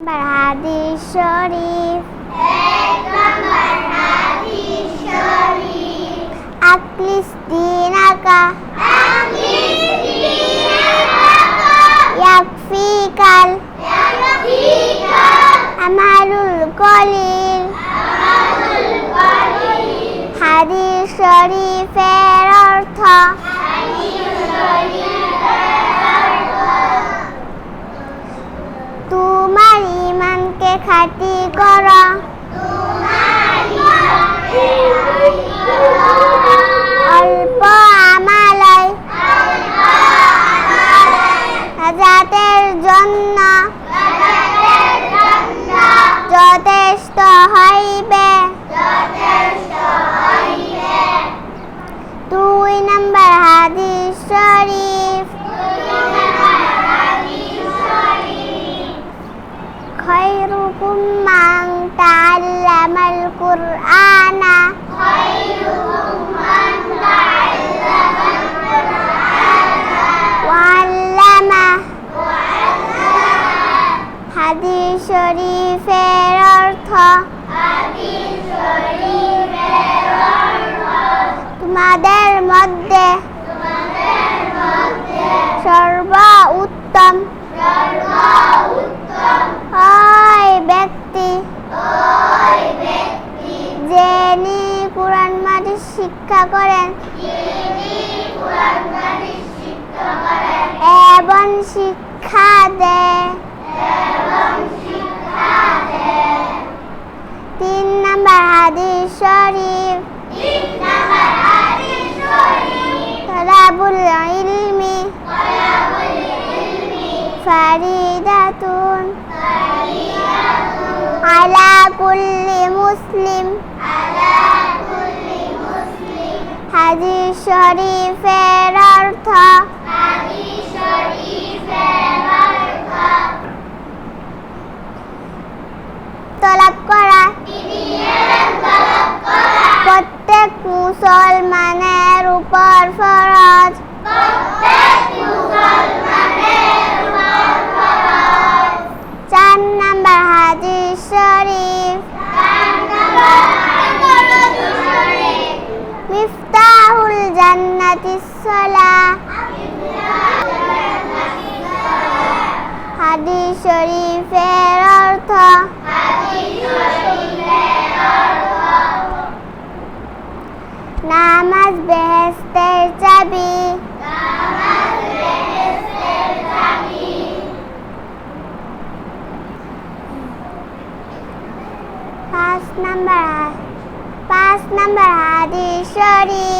Number হাদিস শরীফ Achilles দিনাকা ইয়াকফিকাল। আমালুল কলিল। হাদিস শরীফের party. শিক্ষা করেন। এবং শিক্ষা দেয় তিন নম্বর হাদিস শরীফ। তলাবুল ইলমি। ফারিদাতুন। আলা কুল্লি মুসলিম। হাদিস শরীফের অর্থ। তলাব করা। প্রত্যেক মুসলমানের উপর হাদিস শরীফের অর্থ। নামাজ বেহেস্তের চাবি। পাঁচ নাম্বার পাঁচ নাম্বার হাদিস শরীফ।